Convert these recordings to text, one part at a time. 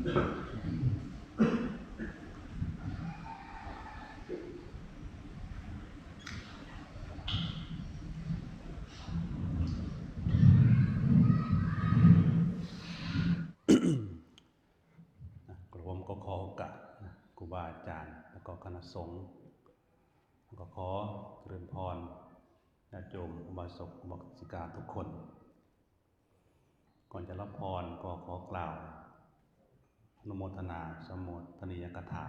กระผมก็ขอโอกาสครูบาอาจารย์ แล้วก็คณะสงฆ์ก็ขอเจริญพรญาติโยมอุบาสกอุบาสิกาทุกคน ก่อนจะรับพรก็ขอกล่าว นุโมทนาสมโภชนียกถา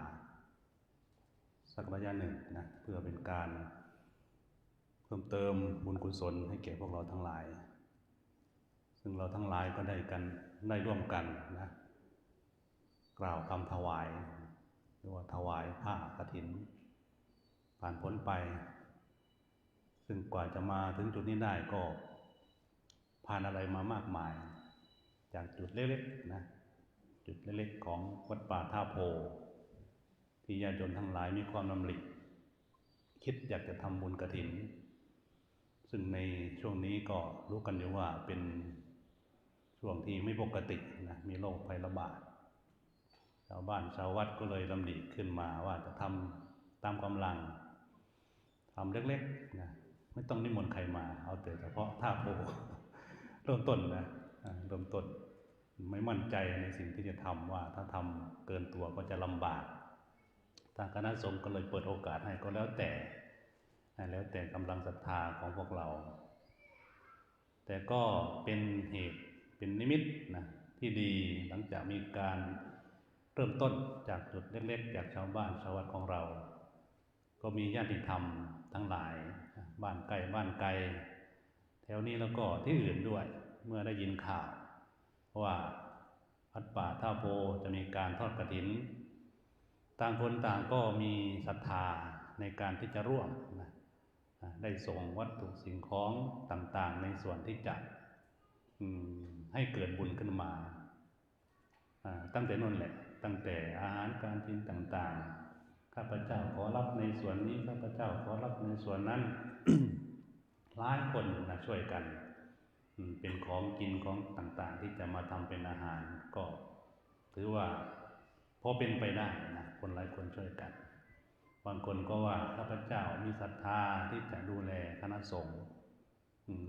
สักระยะหนึ่งนะเพื่อเป็นการเพิ่มเติมบุญกุศลให้แก่พวกเราทั้งหลาย ซึ่งเราทั้งหลายก็ได้กันได้ร่วมกันนะกล่าวคำถวายหรือว่าถวายผ้ากฐิน ผ่านพ้นไป ซึ่งกว่าจะมาถึงจุดนี้ได้ก็ผ่านอะไรมามากมาย จากจุดเล็กๆนะ จุดเล็กๆของวัดป่าท่าโพ ที่ญาติโยมทั้งหลายมีความนำริคิดอยากจะทำบุญกระถิน ซึ่งในช่วงนี้ก็รู้กันอยู่ว่าเป็นช่วงที่ไม่ปกตินะมีโรคภัยระบาดชาวบ้านชาววัดก็เลยลำดิขึ้นมาว่าจะทำตามกำลังทำเล็กๆนะไม่ต้องนิมนต์ใครมา เอาแต่เฉพาะท่าโพเริ่มต้นนะเริ่มต้น ไม่มั่นใจในสิ่งที่จะทำว่าถ้าทำเกินตัวก็จะลำบาก ทางคณะสงฆ์ก็เลยเปิดโอกาสให้ก็แล้วแต่ แล้วแต่กำลังศรัทธาของพวกเรา แต่ก็เป็นเหตุเป็นนิมิตนะที่ดีหลังจากมีการเริ่มต้นจากจุดเล็กๆ จากชาวบ้านชาววัดของเรา ก็มีญาติธรรมทั้งหลาย บ้านใกลบ้านไกล แถวนี้แล้วก็ที่อื่นด้วยเมื่อได้ยินข่าว ว่าวัดป่าท่าโพจะมีการทอดกระถิน ต่างคนต่างก็มีศรัทธาในการที่จะร่วมนะได้ส่งวัตถุสิ่งของต่างๆ ในส่วนที่จะอืมให้เกิดบุญขึ้นมาตั้งแต่นั่นแหละ ตั้งแต่อาหารการกินต่างๆ ข้าพเจ้าขอรับในส่วนนี้ ข้าพเจ้าขอรับในส่วนนั้นหลายคนนะช่วยกันอ เป็นของกินของต่างๆ ที่จะมาทำเป็นอาหารก็ถือว่าพอเป็นไปได้นะคนหลายคนช่วยกัน บางคนก็ว่าข้าพเจ้ามีศรัทธาที่จะดูแลคณะสงฆ์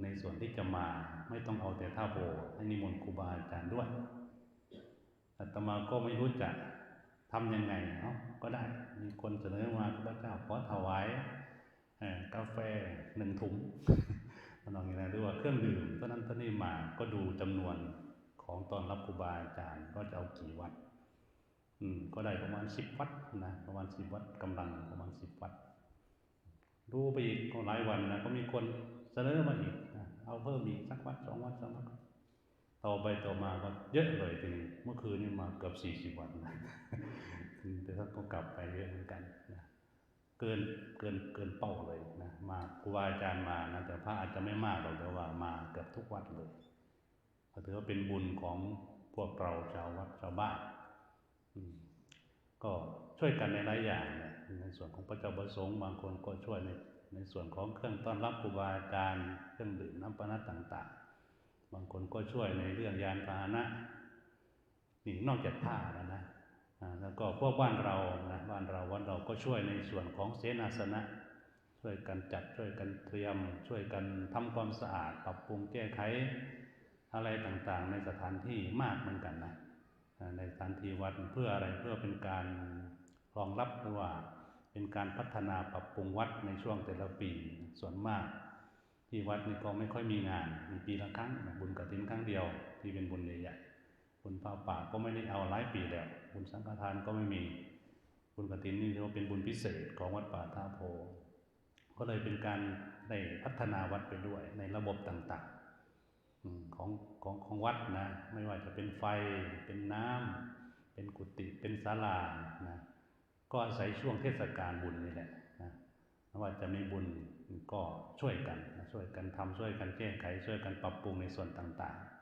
ในส่วนที่จะมาไม่ต้องเอาแต่ท่าโบให้นิมนต์ครูบาอาจารย์ด้วยอาตมาก็ไม่รู้จะทำยังไงเนาะก็ได้มีคนเสนอมาข้าพเจ้าขอถวายกาแฟหนึ่งถุง นอาอย่างนี้นะหรือว่าเครื่องดื่มต้นนั้นต้นนี้มาก็ดูจำนวนของตอนรับครูบาอาจารย์ก็จะเอากี่วัด อืม ก็ได้ประมาณสิบวัดนะประมาณสิบวัดกำลังประมาณสิบวัดดูไปอีกก็หลายวันนะก็มีคนเสนอมาอีกนะเอาเพิ่มอีกสักวัดสองวัดสามวัดต่อไปต่อมาก็เยอะเลยทีนี้เมื่อคืนนี้มาเกือบสี่สิบวันนะแต่ถ้านก็กลับไปเยอะเหมือนกันนะ เกินเกินเกินเป้าเลยนะมาครูบาอาจารย์มานะแต่พระอาจจะไม่มากหรอกแต่ว่ามาเกือบทุกวัดเลยก็ถือว่าเป็นบุญของพวกเราชาววัดชาวบ้านก็ช่วยกันในหลายอย่างนะในส่วนของพระเจ้าประสงค์บางคนก็ช่วยในในส่วนของเครื่องต้อนรับครูบาอาจารย์เครื่องดื่มน้ำปานะต่าง ๆ บางคนก็ช่วยในเรื่องยานพาหนะนี่นอกจากผ้าแล้วนะ แล้วก็พวกบ้านเรานะบ้านเราวัดเราก็ช่วยในส่วนของเสนาสนะ ช่วยกันจัดช่วยกันเตรียม ช่วยกันทำความสะอาด ปรับปรุงแก้ไข อะไรต่างๆ ในสถานที่มากเหมือนกันนะในสถานที่วัดเพื่ออะไรเพื่อเป็นการรองรับหรือว่าเป็นการพัฒนาปรับปรุงวัดในช่วงแต่ละปีส่วนมาก ที่วัดนี่ก็ไม่ค่อยมีงานมีปีละครั้งบุญกฐินครั้งเดียวที่เป็นบุญใหญ่ บุญผ้าป่าก็ไม่ได้เอาหลายปีแล้ว บุญสังฆทานก็ไม่มี บุญกฐินนี่ถือว่าเป็นบุญพิเศษของวัดป่าท่าโพ ก็เลยเป็นการได้พัฒนาวัดไปด้วยในระบบต่างๆของของของวัดนะ ไม่ว่าจะเป็นไฟ เป็นน้ำเป็นกุฏิ เป็นศาลา นะ ก็อาศัยช่วงเทศกาลบุญนี่แหละนะว่าจะมีบุญก็ช่วยกัน ช่วยกันทำช่วยกันแก้ไข ช่วยกันปรับปรุงในส่วนต่างๆ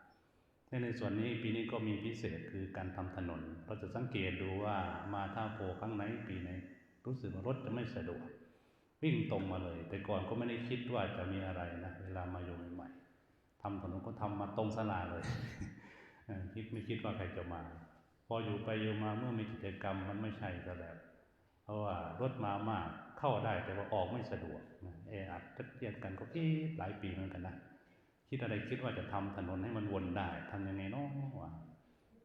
ในในส่วนนี้ปีนี้ก็มีพิเศษคือการทำถนน เราจะสังเกตดูว่ามาท่าโพครั้งไหนปีไหนรู้สึกว่ารถจะไม่สะดวก วิ่งตรงมาเลย แต่ก่อนก็ไม่ได้คิดว่าจะมีอะไรนะเวลามาอยู่ใหม่ๆทำถนนก็ทำมาตรงสลาเลยคิดไม่คิดว่าใครจะมา พออยู่ไปอยู่มาเมื่อมีกิจกรรมมันไม่ใช่ก็แล้วเพราะว่ารถมามากเข้าได้แต่ว่าออกไม่สะดวกนะแออัดจัดเยียดกันก็คิดหลายปีเหมือนกันนะ คิดอะไรคิดว่าจะทำถนนให้มันวนได้ทำยังไงเนาะวะ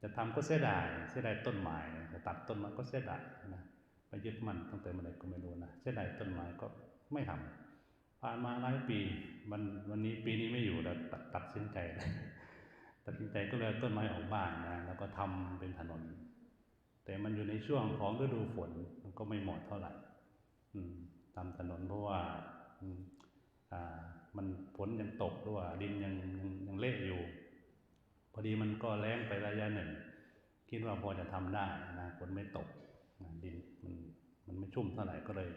จะทำก็เสียดายเสียดายต้นไม้จะตัดต้นไม้ก็เสียดายนะไปยึดมันตั้งแต่เมื่อไหรก็ไม่รู้นะเสียดายต้นไม้ก็ไม่ทำผ่านมาหลายปีวันวันนี้ปีนี้ไม่อยู่แล้วตัดตัดสินใจตัดสินใจก็เลยต้นไม้ออกบ้านนะแล้วก็ทำเป็นถนน แต่มันอยู่ในช่วงของฤดูฝนมันก็ไม่เหมาะเท่าไหร่อืมตามถนนเพราะว่าอื มันฝนยังตกด้วยดินยังยังยังเละอยู่ พอดีมันก็แล้งไประยะหนึ่ง คิดว่าพอจะทำได้นะฝนไม่ตกนะดินมันมันไม่ชุ่มเท่าไหร่ก็เลย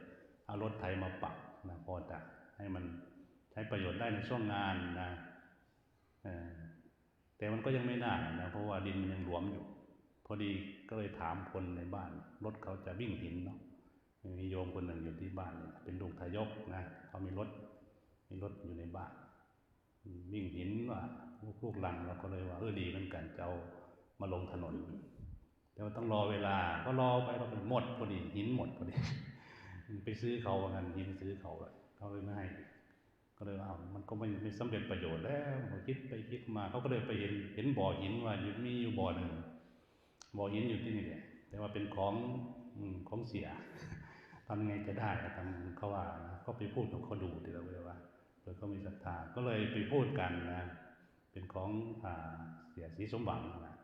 เอารถไถมาปรับนะพอจะให้มันใช้ประโยชน์ได้ในช่วงงานนะแต่มันก็ยังไม่ได้นะเพราะว่าดินมันยังหลวมอยู่ พอดีก็เลยถามคนในบ้าน รถเขาจะวิ่งหินเนาะมีโยมคนหนึ่งอยู่ที่บ้านเนี่ยเป็นลูกทายกนะเขามีรถ มีรถอยู่ในบ้านมวิ่งหินว่าลูกลูกหลังเราก็เลยว่าเออดีเหมือนกันจะเอามาลงถนน แต่ว่าต้องรอเวลา ก็รอไปก็หมดพอดีหินหมดพอดีไปซื้อเขาว่างั้นหินซื้อเขาอะเขาเลยไม่ให้ก็เลยว่าอ้าวมันก็ไม่ไม่สำเร็จประโยชน์แล้วคิดไปคิดมาเขาก็เลยไปเห็นเห็นบ่อหินว่าอยู่มีอยู่บ่อหนึ่งบ่อหินอยู่ที่นี่แหละแต่ว่าเป็นของของเสียทำยังไงจะได้ทำเขาว่านะก็ไปพูดกับเขาดูทีเราเลยว่า เขามีศรัทธาก็เลยไปพูดกันนะเป็นของอเสียสีสมหวังนะ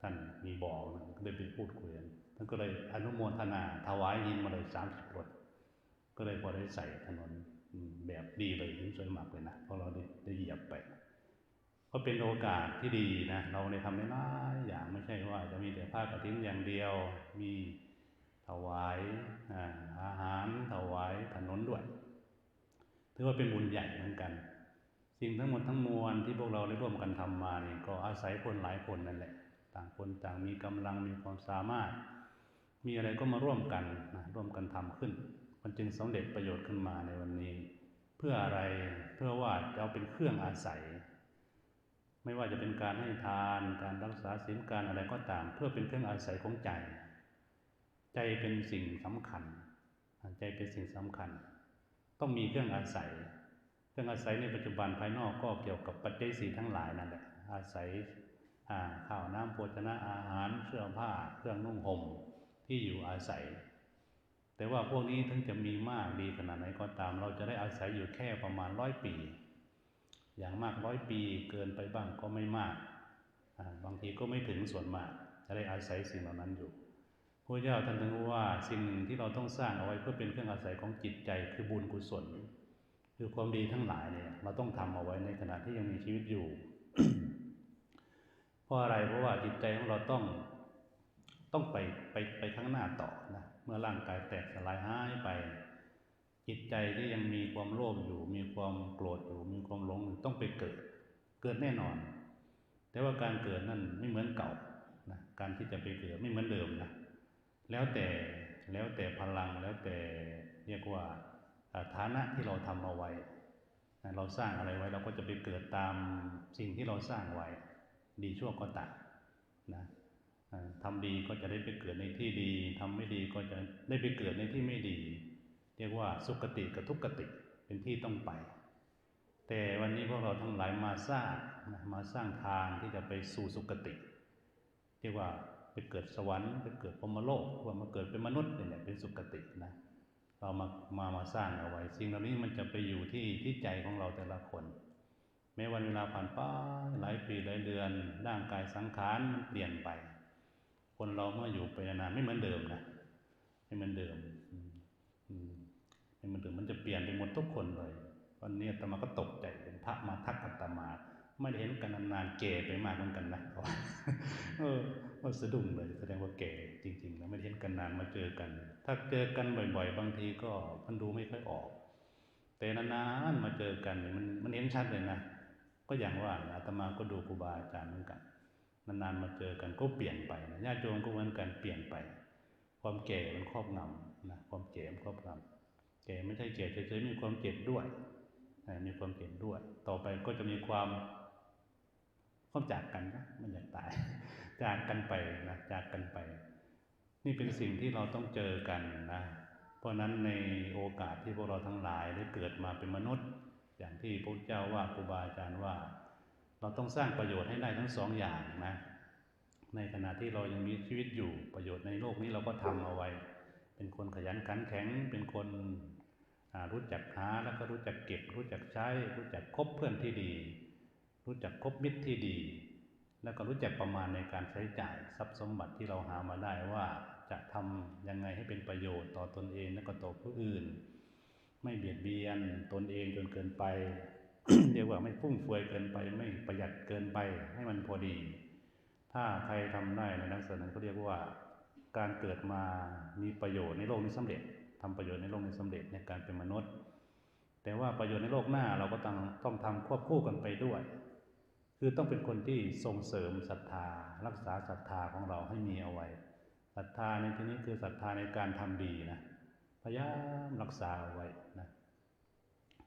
ท่านมีบ่อนะก็เลยไปพูดคุยกันท่านก็เลยอนุโมทนาถวายหินมาเลยสามสิบรถก็เลยพอได้ใส่ถนนแบบดีเลยหินสวยมากเลยนะเพราะเราได้ได้เหยียบไปก็เป็นโอกาสที่ดีนะเราได้ทำได้หลายอย่างไม่ใช่ว่า จะมีแต่ผ้ากฐินอย่างเดียว มีถวายอาหารถวายถนนด้วย ถือว่าเป็นบุญใหญ่เหมือนกัน สิ่งทั้งหมดทั้งมวลที่พวกเราได้ร่วมกันทำมาเนี่ยก็อาศัยคนหลายคนนั่นแหละ ต่างคนต่างมีกำลังมีความสามารถ มีอะไรก็มาร่วมกันนะร่วมกันทำขึ้น มันจึงสำเร็จประโยชน์ขึ้นมาในวันนี้ เพื่ออะไรเพื่อว่าจะเอาเป็นเครื่องอาศัย ไม่ว่าจะเป็นการให้ทานการรักษาศีลการอะไรก็ตาม เพื่อเป็นเครื่องอาศัยของใจ ใจเป็นสิ่งสำคัญ ใจเป็นสิ่งสำคัญ ต้องมีเครื่องอาศัย เครื่องอาศัยในปัจจุบันภายนอกก็เกี่ยวกับปัจจัยสีทั้งหลายนั่นแหละ อาศัยข้าวน้ำโภชนะอาหารเสื้อผ้า เครื่องนุ่งห่มที่อยู่อาศัย แต่ว่าพวกนี้ถึงจะมีมากดีขนาดไหนก็ตาม เราจะได้อาศัยอยู่แค่ประมาณร้อยปี อย่างมากร้อยปีเกินไปบ้างก็ไม่มาก บางทีก็ไม่ถึงส่วนมาก จะได้อาศัยสิ่งเหล่านั้นอยู่ พระเจ้าท่านถึงว่าสิ่งหนึ่งที่เราต้องสร้างเอาไว้เพื่อเป็นเครื่องอาศัยของจิตใจคือบุญกุศล คือความดีทั้งหลายเนี่ยเราต้องทำเอาไว้ในขณะที่ยังมีชีวิตอยู่ เพราะอะไรเพราะว่าจิตใจของเราต้องต้องไปไปไปข้างหน้าต่อนะเมื่อร่างกายแตกสลายหายไป จิตใจที่ยังมีความโลภอยู่ มีความโกรธอยู่ มีความหลงอยู่ต้องไปเกิด เกิดแน่นอน แต่ว่าการเกิดนั่นไม่เหมือนเก่านะการที่จะไปเกิดไม่เหมือนเดิมนะ แล้วแต่แล้วแต่พลังแล้วแต่เรียกว่าฐานะที่เราทำเอาไว้ เราสร้างอะไรไว้เราก็จะไปเกิดตามสิ่งที่เราสร้างไว้ ดีชั่วก็ตามนะทำดีก็จะได้ไปเกิดในที่ดีทำไม่ดีก็จะได้ไปเกิดในที่ไม่ดี เรียกว่าสุคติกับทุกขติเป็นที่ต้องไป แต่วันนี้พวกเราทั้งหลายมาสร้างมาสร้างทางที่จะไปสู่สุคติ เรียกว่า ไปเกิดสวรรค์ไปเกิดพมโลกว่ามาเกิดเป็นมนุษย์เนี่ยเป็นสุคตินะเรามามามาสร้างเอาไว้ สิ่งเหล่านี้มันจะไปอยู่ที่ที่ใจของเราแต่ละคน แม้วันเวลาผ่านไปหลายปีหลายเดือนร่างกายสังขารมันเปลี่ยนไป คนเราเมื่ออยู่ไปนานไม่เหมือนเดิมนะไม่เหมือนเดิมอืมอืมไม่เหมือนเดิมมันจะเปลี่ยนไปหมดทุกคนเลยวันนี้อาตมาก็ตกใจเป็นพระมาทักอาตมา ไม่ได้เห็นกันนานๆแก่ไปมากเหมือนกันนะเออก็สะดุ้งเลย แสดงว่าแก่จริงๆนะไม่ได้เห็นกันนานมาเจอกัน ถ้าเจอกันบ่อย ๆ บางทีก็มันดูไม่ค่อยออก แต่นานๆมาเจอกันเนี่ยมันมันเห็นชัดเลยนะก็อย่างว่านะอาตมาก็ดูครูบาอาจารย์เหมือนกันนานๆมาเจอกันก็เปลี่ยนไปนะญาติโยมก็เหมือนกันเปลี่ยนไป ความแก่มันครอบงำนะความแก่มันครอบงำแก่ไม่ใช่แก่เฉยๆมีความเจ็บด้วยมีความเจ็บด้วย ต่อไปก็จะมีความ ความจากกันนะมันอยากตาย จากกันไปนะจากกันไป นี่เป็นสิ่งที่เราต้องเจอกันนะเพราะนั้นในโอกาสที่พวกเราทั้งหลายได้เกิดมาเป็นมนุษย์ อย่างที่พระเจ้าว่าครูบาอาจารย์ว่า เราต้องสร้างประโยชน์ให้ได้ทั้งสองอย่างนะ ในขณะที่เรายังมีชีวิตอยู่ประโยชน์ในโลกนี้เราก็ทำเอาไว้ เป็นคนขยันขันแข็ง เป็นคนรู้จักหาแล้วก็รู้จักเก็บ รู้จักใช้ รู้จักคบเพื่อนที่ดี รู้จักคบมิตรที่ดี แล้วก็รู้จักประมาณในการใช้จ่ายทรัพย์สมบัติที่เราหามาได้ว่าจะทำยังไงให้เป็นประโยชน์ต่อตนเองและก็ต่อผู้อื่น ไม่เบียดเบียนตนเองจนเกินไปเรียกว่าไม่ฟุ่มเฟือยเกินไป ไม่ประหยัดเกินไปให้มันพอดี ถ้าใครทำได้ในลักษณะนั้นเขาเรียกว่าการเกิดมามีประโยชน์ในโลกนี้สำเร็จทำประโยชน์ในโลกนี้สำเร็จในการเป็นมนุษย์ แต่ว่าประโยชน์ในโลกหน้าเราก็ต้องต้องทำควบคู่กันไปด้วย คือต้องเป็นคนที่ส่งเสริมศรัทธา รักษาศรัทธาของเราให้มีเอาไว้ศรัทธาในที่นี้คือศรัทธาในการทำดีนะพยายามรักษาเอาไว้นะ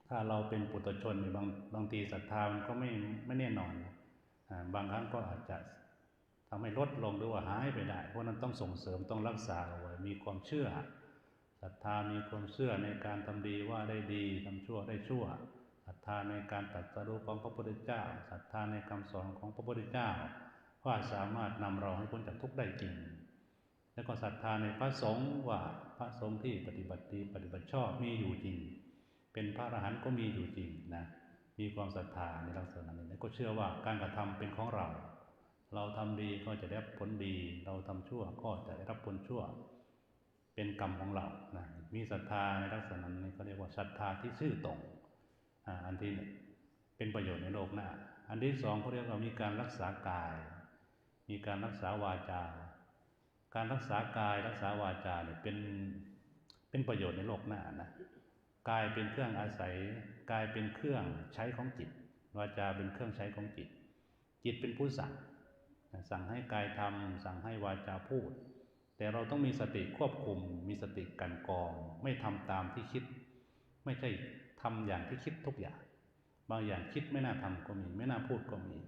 ถ้าเราเป็นปุถุชนบางบางทีศรัทธามันก็ไม่ไม่แน่นอนนะบางครั้งก็อาจจะทำให้ลดลงหรือว่าหายไปได้ เพราะนั้นต้องส่งเสริมต้องรักษาเอาไว้มีความเชื่อศรัทธามีความเชื่อในการทำดีว่าได้ดีทำชั่วได้ชั่ว ศรัทธาในการตรัสรู้ของพระพุทธเจ้าศรัทธาในคำสอนของพระพุทธเจ้าว่าสามารถนำเราให้พ้นจากทุกข์ได้จริง แล้วก็ศรัทธาในพระสงฆ์ว่าพระสงฆ์ที่ปฏิบัติดีปฏิบัติชอบมีอยู่จริง เป็นพระอรหันต์ก็มีอยู่จริงนะมีความศรัทธาในลักษณะนี้แล้วก็เชื่อว่าการกระทำเป็นของเรา เราทำดีก็จะได้ผลดี เราทำชั่วก็จะได้รับผลชั่ว เป็นกรรมของเรานะมีศรัทธาในลักษณะนี้เขาเรียกว่าศรัทธาที่ซื่อตรง อันที่หนึ่งเป็นประโยชน์ในโลกหน้า อันที่สองเขาเรียกว่ามีการรักษากาย มีการรักษาวาจา การรักษากายรักษาวาจาเนี่ยเป็นเป็นประโยชน์ในโลกหน้านะกายเป็นเครื่องอาศัยกายเป็นเครื่องใช้ของจิต วาจาเป็นเครื่องใช้ของจิต จิตเป็นผู้สั่ง สั่งให้กายทำสั่งให้วาจาพูด แต่เราต้องมีสติควบคุม มีสติกันกอง ไม่ทำตามที่คิด ไม่ใช่ ทำอย่างที่คิดทุกอย่าง บางอย่างคิดไม่น่าทำก็มี ไม่น่าพูดก็มี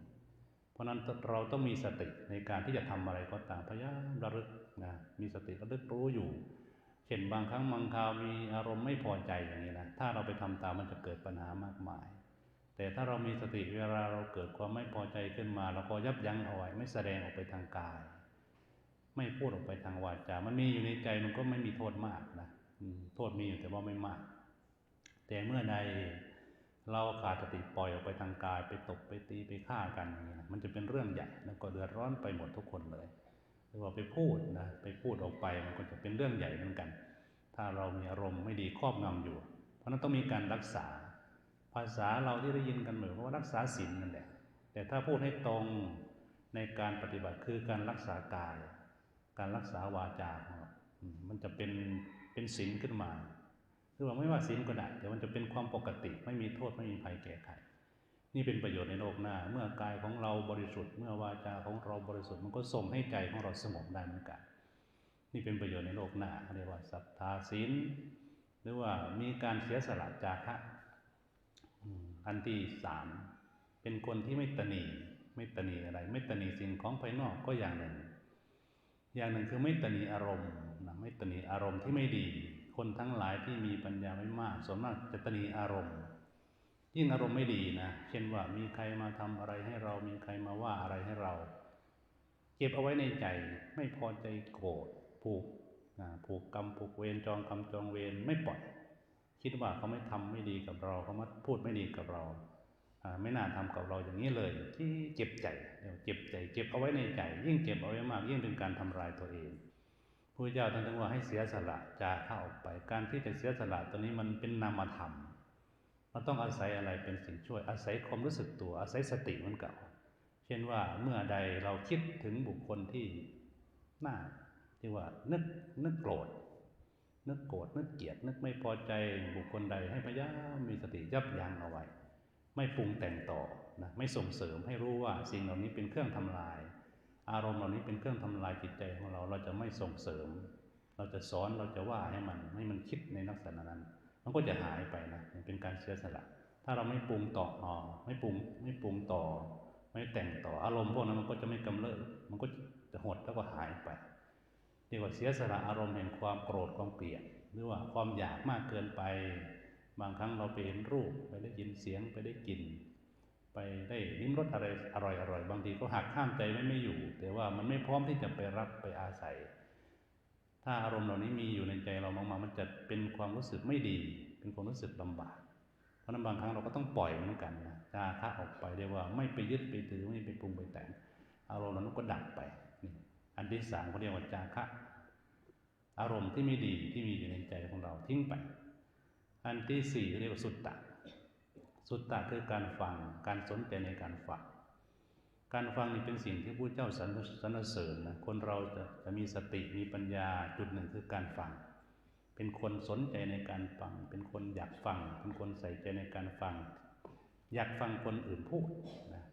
เพราะนั้นเราต้องมีสติในการที่จะทำอะไรก็ตามพยายามระลึกนะมีสติระลึกรู้อยู่ เช่นบางครั้งบางคราวมีอารมณ์ไม่พอใจอย่างนี้นะถ้าเราไปทำตามมันจะเกิดปัญหามากมาย แต่ถ้าเรามีสติเวลาเราเกิดความไม่พอใจขึ้นมาเราก็ยับยั้งเอาไว้ไม่แสดงออกไปทางกาย ไม่พูดออกไปทางวาจา มันมีอยู่ในใจมันก็ไม่มีโทษมากนะโทษมีอยู่แต่ว่าไม่มาก แต่เมื่อใดเราขาดสติปล่อยออกไปทางกาย ไปตบไปตีไปฆ่ากันอย่างนี้นะมันจะเป็นเรื่องใหญ่แล้วก็เดือดร้อนไปหมดทุกคนเลยหรือว่าไปพูดนะไปพูดออกไปมันก็จะเป็นเรื่องใหญ่เหมือนกัน ถ้าเรามีอารมณ์ไม่ดีครอบงำอยู่ เพราะนั้นต้องมีการรักษา ภาษาเราที่ได้ยินกันเหมือนว่ารักษาศีลนั่นแหละแต่ถ้าพูดให้ตรงในการปฏิบัติคือการรักษากาย การรักษาวาจาของเรามันจะเป็นเป็นศีลขึ้นมา คือว่าไม่ว่าศีลก็ได้แต่มันจะเป็นความปกติ ไม่มีโทษไม่มีภัยแก่ใครนี่เป็นประโยชน์ในโลกหน้า เมื่อกายของเราบริสุทธิ์ เมื่อวาจาของเราบริสุทธิ์มันก็ส่งให้ใจของเราสงบได้เหมือนกัน นี่เป็นประโยชน์ในโลกหน้าเรียกว่าศรัทธาศีลหรือว่ามีการเสียสละจาคะอันที่สามเป็นคนที่ไม่ตนีไม่ตนีอะไร ไม่ตนีสิ่งของภายนอกก็อย่างหนึ่ง อย่างหนึ่งคือไม่ตนีอารมณ์นะไม่ตนีอารมณ์ที่ไม่ดี คนทั้งหลายที่มีปัญญาไม่มากส่วนมากจะตนีอารมณ์ ยิ่งอารมณ์ไม่ดีนะ เช่นว่ามีใครมาทำอะไรให้เรา มีใครมาว่าอะไรให้เรา เก็บเอาไว้ในใจไม่พอใจโกรธผูกผูกกรรมผูกเวรจองกรรมจองเวรไม่ปล่อย คิดว่าเขาไม่ทำไม่ดีกับเราเขามาพูดไม่ดีกับเราไม่น่าทำกับเราอย่างนี้เลย ที่เจ็บใจเจ็บใจ เจ็บเอาไว้ในใจ ยิ่งเจ็บเอาไว้มาก ยิ่งเป็นการทำลายตัวเอง พระเจ้าท่านถึงว่าให้เสียสละจาเข้าออกไป การที่จะเสียสละตัวนี้มันเป็นนามธรรม มันต้องอาศัยอะไรเป็นสิ่งช่วย อาศัยความรู้สึกตัว อาศัยสติเหมันเก่า เช่นว่าเมื่อใดเราคิดถึงบุคคลที่น่าที่ว่านึกนึกโกรธ นึกโกรธนึกเกลียด นึกไม่พอใจบุคคลใดให้พยายามมีสติยับยั้งเอาไว้ ไม่ปรุงแต่งต่อนะไม่ส่งเสริมให้รู้ว่าสิ่งเหล่านี้เป็นเครื่องทำลาย อารมณ์เหล่านี้เป็นเครื่องทำลายจิตใจของเรา เราจะไม่ส่งเสริม เราจะสอนเราจะว่าให้มันให้มันคิดในลักษณะนั้น มันก็จะหายไปนะเป็นการเสียสละ ถ้าเราไม่ปรุงต่อออไม่ปรุงไม่ปรุงต่อ ไม่แต่งต่ออารมณ์พวกนั้นมันก็จะไม่กำเริบมันก็จะหดแล้วก็หายไปเรียกว่าเสียสละอารมณ์แห่งความโกรธความเกลียดหรือว่าความอยากมากเกินไป บางครั้งเราไปเห็นรูปไปได้ยินเสียงไปได้กลิ่น ไปได้ลิ้มรสอะไรอร่อยอร่อยบางทีก็หักห้ามใจไม่ไม่อยู่ แต่ว่ามันไม่พร้อมที่จะไปรับไปอาศัย ถ้าอารมณ์เหล่านี้มีอยู่ในใจเรามากๆมันจะเป็นความรู้สึกไม่ดี เป็นความรู้สึกลำบากเพราะนั้นบางครั้งเราก็ต้องปล่อยเหมือนกันนะจาคะออกไปเรียกว่าไม่ไปยึดไปถือไม่ไปปรุงไปแต่งอารมณ์เหล่านั้นก็ดับไปนี่อันที่สามเขาเรียกว่าจาคะอารมณ์ที่ไม่ดีที่มีอยู่ในใจของเราทิ้งไป อันที่สี่เรียกว่าสุตตะ สุตตะคือการฟังการสนใจในการฟังการฟังนี่เป็นสิ่งที่พระเจ้าสรรเสริญนะคนเราจะจะมีสติมีปัญญาจุดหนึ่งคือการฟัง เป็นคนสนใจในการฟัง เป็นคนอยากฟัง เป็นคนใส่ใจในการฟัง อยากฟังคนอื่นพูดนะ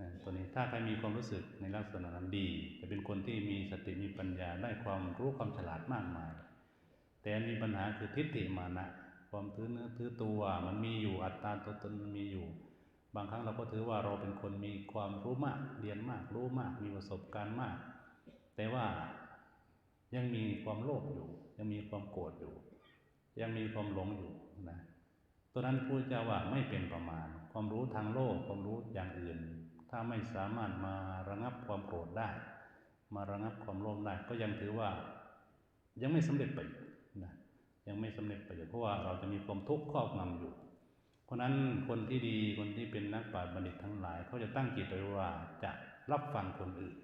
นะตัวนี้ถ้าใครมีความรู้สึกในลักษณะนั้นดี จะเป็นคนที่มีสติมีปัญญาได้ความรู้ความฉลาดมากมาย แต่มีปัญหาคือทิฏฐิมานะ ความถือเนื้อถือตัวมันมีอยู่อัตตาตัวตนมันมีอยู่ บางครั้งเราก็ถือว่าเราเป็นคนมีความรู้มากเรียนมากรู้มากมีประสบการณ์มาก แต่ว่ายังมีความโลภอยู่ ยังมีความโกรธอยู่ ยังมีความหลงอยู่นะตัวนั้นพูดจ้าว่าไม่เป็นประมาณ ความรู้ทางโลกความรู้อย่างอื่น ถ้าไม่สามารถมาระงับความโกรธได้ มาระงับความโลภได้ก็ยังถือว่ายังไม่สำเร็จไประโยชน์นะ ยังไม่สำเร็จประโยชน์เพราะว่าเราจะมีความทุกข์ครอบงำอยู่ เพราะนั้นคนที่ดีคนที่เป็นนักปราชญ์บัณฑิตทั้งหลาย เขาจะตั้งจิตไว้ว่าจะรับฟังคนอื่น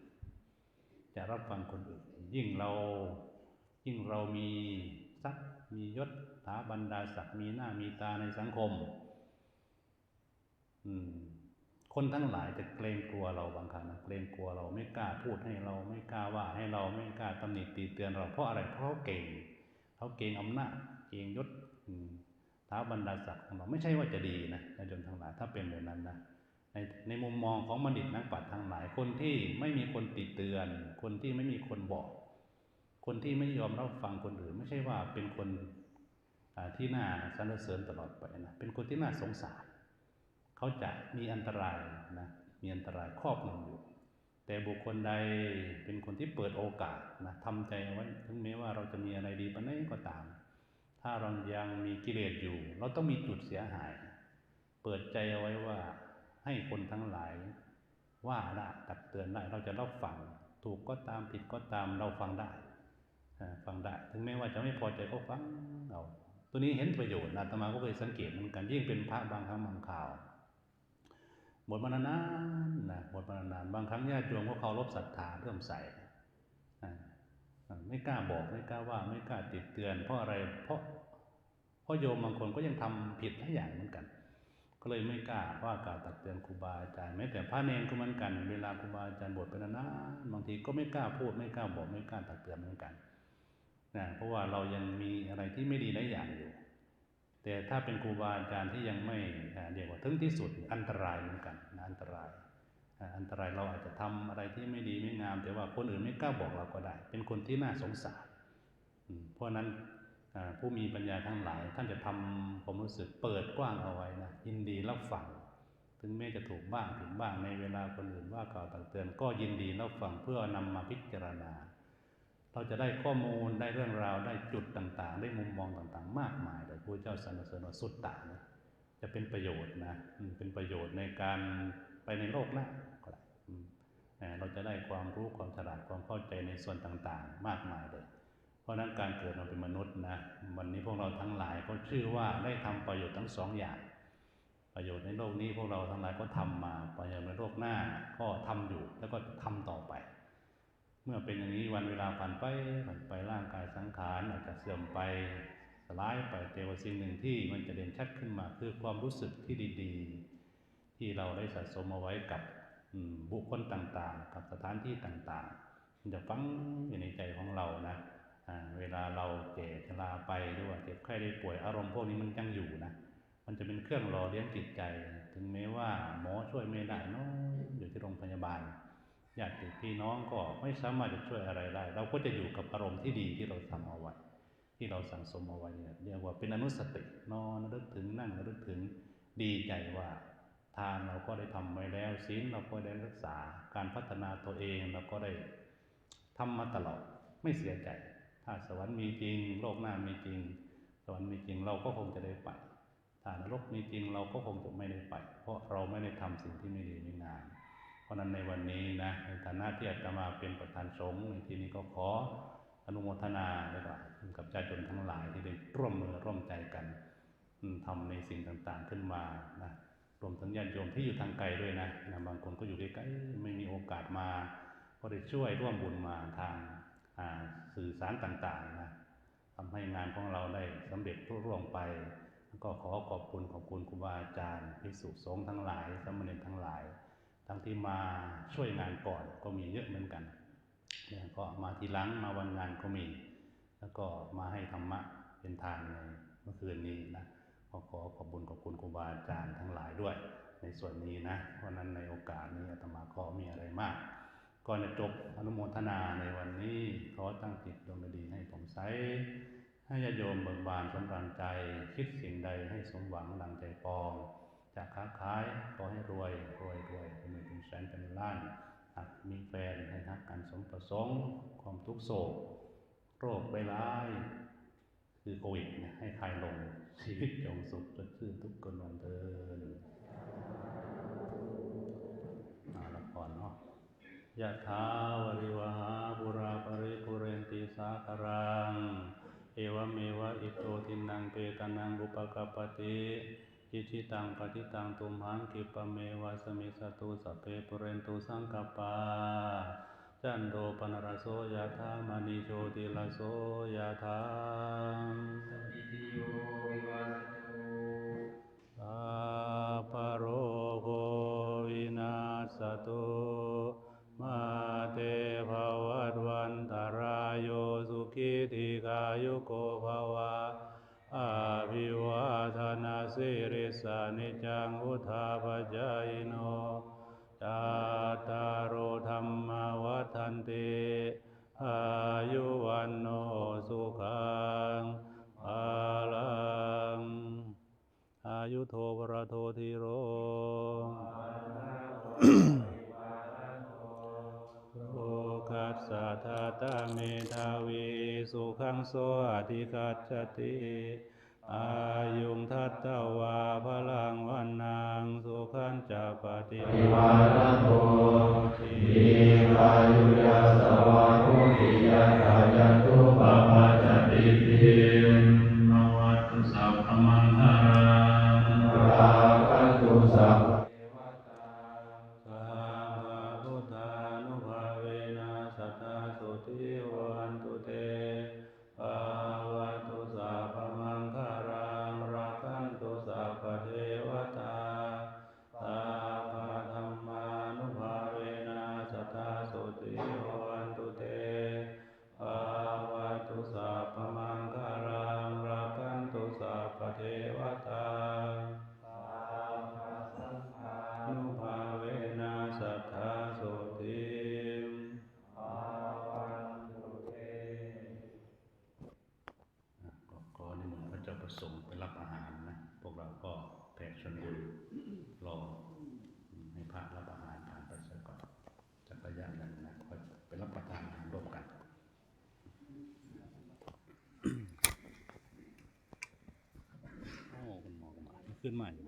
จะรับฟังคนอื่น ยิ่งเรายิ่งเรามีทรัพย์มียศถาบรรดาศักดิ์มีหน้ามีตาในสังคม อืมคนทั้งหลายจะเกรงกลัวเราบางครั้งนะเกรงกลัวเราไม่กล้าพูดให้เราไม่กล้าว่าให้เราไม่กล้าตำหนิตีเตือนเราเพราะอะไรเพราะเขาเก่ง เขาเก่งอำนาจเก่งยศท้าบรรดาศักดิ์ของเราไม่ใช่ว่าจะดีนะในจนทั้งหลายถ้าเป็นแบบนั้นนะในในมุมมองของบัณฑิตนักปราชญ์ทั้งหลาย คนที่ไม่มีคนติเตือน คนที่ไม่มีคนบอก คนที่ไม่ยอมรับฟังคนอื่น ไม่ใช่ว่าเป็นคนที่น่าสรรเสริญตลอดไปนะเป็นคนที่น่าสงสาร เขาจะมีอันตรายนะมีอันตรายครอบงำอยู่ แต่บุคคลใดเป็นคนที่เปิดโอกาสนะทำใจเอาไว้ถึงแม้ว่าเราจะมีอะไรดีปานไหนก็ตาม ถ้าเรายังมีกิเลสอยู่ เราต้องมีจุดเสียหาย เปิดใจเอาไว้ว่าให้คนทั้งหลาย ว่าได้ตักเตือนได้เราจะรับฟังถูกก็ตามผิดก็ตามเราฟังได้ฟังได้ ถึงแม้ว่าจะไม่พอใจก็ฟังเอาตัวนี้เห็นประโยชน์นะตมาก็เคยสังเกตเหมือนกันยิ่งเป็นพระบางครั้งบางข่าว บทมานานนะบทมานานบางครั้งญาติโยมก็เคารพศรัทธาเริ่มใส่ไม่กล้าบอกไม่กล้าว่าไม่กล้าติดเตือน เพราะอะไรเพราะเพราะโยมบางคนก็ยังทำผิดหลายอย่างเหมือนกัน ก็เลยไม่กล้าว่ากล่าวตักเตือนครูบาอาจารย์แม้แต่พระเนรก็เหมือนกัน เวลาครูบาอาจารย์บวชไปนานๆบางทีก็ไม่กล้าพูดไม่กล้าบอกไม่กล้าตักเตือนเหมือนกันนะเพราะว่าเรายังมีอะไรที่ไม่ดีหลายอย่างอยู่ แต่ถ้าเป็นครูบาอาจารย์ที่ยังไม่เรียกว่าถึงที่สุดอันตรายเหมือนกันนะอันตราย อันตรายเราอาจจะทำอะไรที่ไม่ดีไม่งาม แต่ว่าคนอื่นไม่กล้าบอกเราก็ได้ เป็นคนที่น่าสงสารเพราะนั้นผู้มีปัญญาทั้งหลาย ท่านจะทำผมรู้สึกเปิดกว้างเอาไว้นะยินดีรับฟังถึงแม้จะถูกบ้างผิดบ้างในเวลาคนอื่นว่ากล่าวตักเตือน ก็ยินดีรับฟังเพื่อนำมาพิจารณา เราจะได้ข้อมูลได้เรื่องราวได้จุดต่างๆ ได้มุมมองต่างๆ มากมายเลยพระเจ้าสรรเสริญว่าสุดตานะจะเป็นประโยชน์นะเป็นประโยชน์ในการไปในโลกหน้าก็ได้เราจะได้ความรู้ความฉลาดความเข้าใจในส่วนต่างๆ มากมายเลย เพราะนั้นการเกิดมาเป็นมนุษย์นะวันนี้พวกเราทั้งหลายก็ชื่อว่าได้ทำประโยชน์ทั้งสองอย่าง ประโยชน์ในโลกนี้พวกเราทั้งหลายก็ทำมาประโยชน์ในโลกหน้าก็ทำอยู่แล้วก็ทำต่อไป เมื่อเป็นอย่างนี้วันเวลาผ่านไปผ่านไปร่างกายสังขารอาจจะเสื่อมไปสลายไปแต่ว่าสิ่งหนึ่งที่มันจะเด่นชัดขึ้นมาคือความรู้สึกที่ดีๆ ที่เราได้สะสมเอาไว้กับบุคคลต่างๆ กับสถานที่ต่างๆมันจะฝังอยู่ในใจของเรานะเวลาเราแก่ชราไปหรือว่าเจ็บไข้ได้ป่วยอารมณ์พวกนี้มันยังอยู่นะมันจะเป็นเครื่องหล่อเลี้ยงจิตใจ ถึงแม้ว่าหมอช่วยไม่ได้เนอะอยู่ที่โรงพยาบาล ญาติพี่น้องก็ไม่สามารถจะช่วยอะไรได้ เราก็จะอยู่กับอารมณ์ที่ดีที่เราทำเอาไว้ ที่เราสั่งสมเอาไว้เนี่ยเรียกว่าเป็นอนุสตินอนระลึกถึงนั่งระลึกถึงดีใจว่าทานเราก็ได้ทำไว้แล้วศีลเราก็ได้รักษาการพัฒนาตัวเองเราก็ได้ทำมาตลอดไม่เสียใจ ถ้าสวรรค์มีจริง โลกหน้ามีจริง สวรรค์มีจริงเราก็คงจะได้ไปถ้านรกมีจริงเราก็คงจะไม่ได้ไป เพราะเราไม่ได้ทำสิ่งที่ไม่ดีไม่งาม เพราะนั้นในวันนี้นะในฐานะที่อาตมาเป็นประธานสงฆ์ในที่นี้ก็ขออนุโมทนาเลยว่ากับประชาชนทั้งหลายที่ได้ร่วมมือร่วมใจกันอืมทำในสิ่งต่างๆขึ้นมานะรวมทั้งญาติโยมที่อยู่ทางไกลด้วยนะนะบางคนก็อยู่ใกล้ๆไม่มีโอกาสมา ก็ได้ช่วยร่วมบุญมาทางาสื่อสารต่างๆนะทำให้งานของเราได้สำเร็จรุ่ร่วงไป ก็ขอขอบคุณขอบคุณครูบาอาจารย์ภิกษุสงฆ์ทั้งหลายสมณรทั้งหลาย ทั้งที่มาช่วยงานก่อนก็มีเยอะเหมือนกันเนี่ยก็มาทีหลังมาวันงานก็มี แล้วก็มาให้ธรรมะเป็นทานในเมื่อคืนนี้นะก็ขอขอบคุณขอบคุณครูบาอาจารย์ทั้งหลายด้วย ในส่วนนี้นะเพราะนั้นในโอกาสนี้อาตมาก็มีอะไรมากก่อนจะจบอนุโมทนาในวันนี้ขอตั้งจิตดวงดีให้ผมใสให้ญาโยมเบิกบานสำราญใจ คิดสิ่งใดให้สมหวังดังใจปอง จากค้าขายขอให้รวยรวยรวยเป็นหมื่นเป็นแสนเป็นล้านหากมีแฟนให้ฮักกันสมประสงค์ความทุกโศก โรคใบร้ายคือโควิดเนี่ยให้คลายลง ชีวิตจงสุขสดชื่นทุกคนวันเทินมาละก่อนเนาะยะถาวริวหาปุราปริปุเรนติสาคารัง เอวเมวะอิโตทินังเปตานังบุปกปติ อิชิตังปฏิตังตุมหังกิปะเมวะสมิสตุสเพปุเรนตุสังกปาจันโดปนรโสยะธามณิโชติลโสยะธาอิติโยวิวัสตุสัพพะโรโควินาศตุมาเตภวัตวันตารายโยสุขิธิกายุโกภวะอาภิวา ทนาสิริสานิจังอุทาปจายโนจาตารโอธรรมวัฏันติอายุวันโนสุขังภาลังอายุโทวรโทธีโรโอคัสสะทาตาเมทาวีสุขังโสอธิคัจจติ อายุงทัตตวาพลังวันนางสุขันจะปฏิวิวาลโตทีวายุยาสวาคุติยาตายันตุปปาจติติ โอ้คุณหม